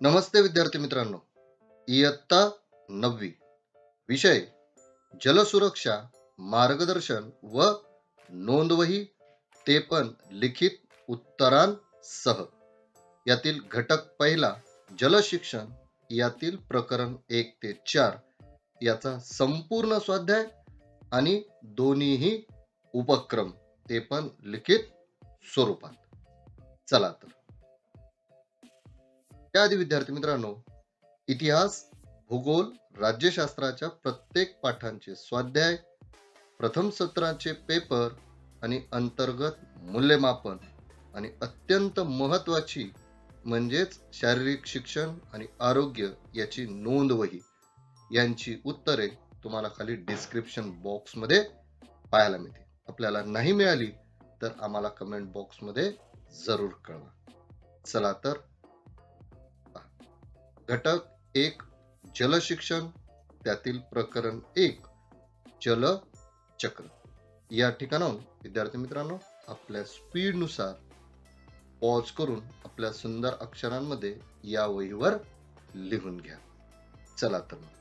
नमस्ते विद्यार्थी मित्रांनो. इयत्ता नववी. विषय जलसुरक्षा मार्गदर्शन व नोंदवही ते पण लिखित उत्तरांसह. यातील घटक पहिला जलशिक्षण यातील प्रकरण एक ते चार याचा संपूर्ण स्वाध्याय आणि दोन्हीही उपक्रम ते पण लिखित स्वरूपात. चला तर. त्याआधी विद्यार्थी मित्रांनो इतिहास भूगोल राज्यशास्त्राच्या प्रत्येक पाठांचे स्वाध्याय प्रथम सत्राचे पेपर आणि अंतर्गत मूल्यमापन आणि अत्यंत महत्वाची म्हणजेच शारीरिक शिक्षण आणि आरोग्य याची नोंदवही यांची उत्तरे तुम्हाला खाली डिस्क्रिप्शन बॉक्समध्ये पाहायला मिळते आपल्याला नाही मिळाली तर आम्हाला कमेंट बॉक्समध्ये जरूर कळवा. चला तर घटक एक जलशिक्षण त्यातील प्रकरण एक जलचक्र या ठिकाणाहून विद्यार्थी मित्रांनो आपल्या स्पीडनुसार पॉज करून आपल्या सुंदर अक्षरांमध्ये या वहीवर लिहून घ्या चला तर मग.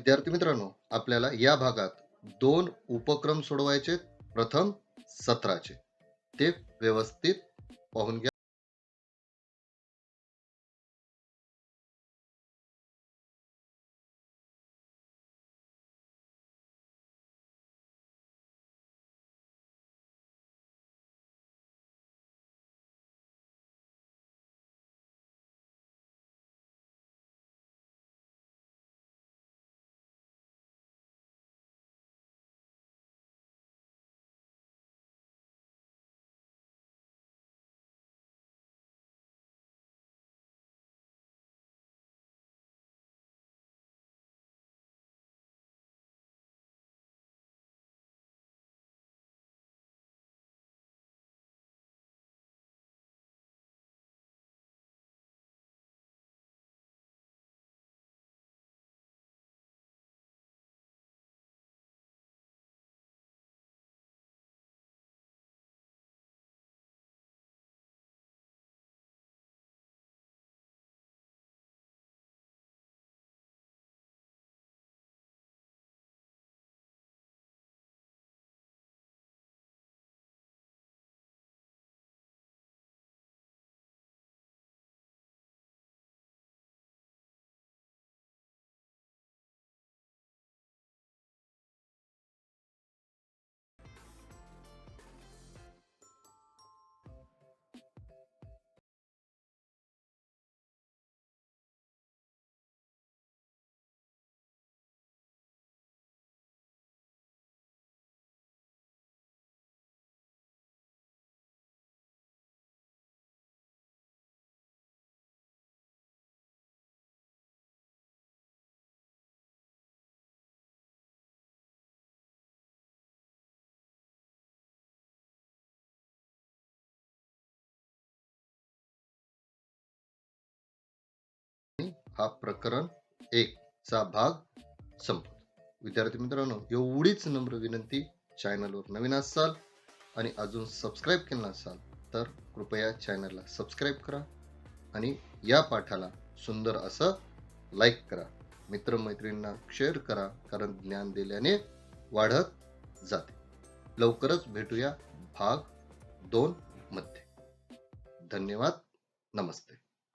विद्यार्थी मित्रांनो आपल्याला या भागात दोन उपक्रम सोडवायचे प्रथम सत्राचे. ते व्यवस्थित पाहून घ्या. हा प्रकरण एक चा भाग संपतो. विद्यार्थी मित्रांनो एवढीच नम्र विनंती चॅनलवर नवीन असाल आणि अजून सबस्क्राईब केलं नसाल तर कृपया चॅनलला सबस्क्राईब करा आणि या पाठाला सुंदर असं लाईक करा. मित्रमैत्रिणींना शेअर करा कारण ज्ञान दिल्याने वाढत जाते. लवकरच भेटूया भाग दोन मध्ये. धन्यवाद नमस्ते.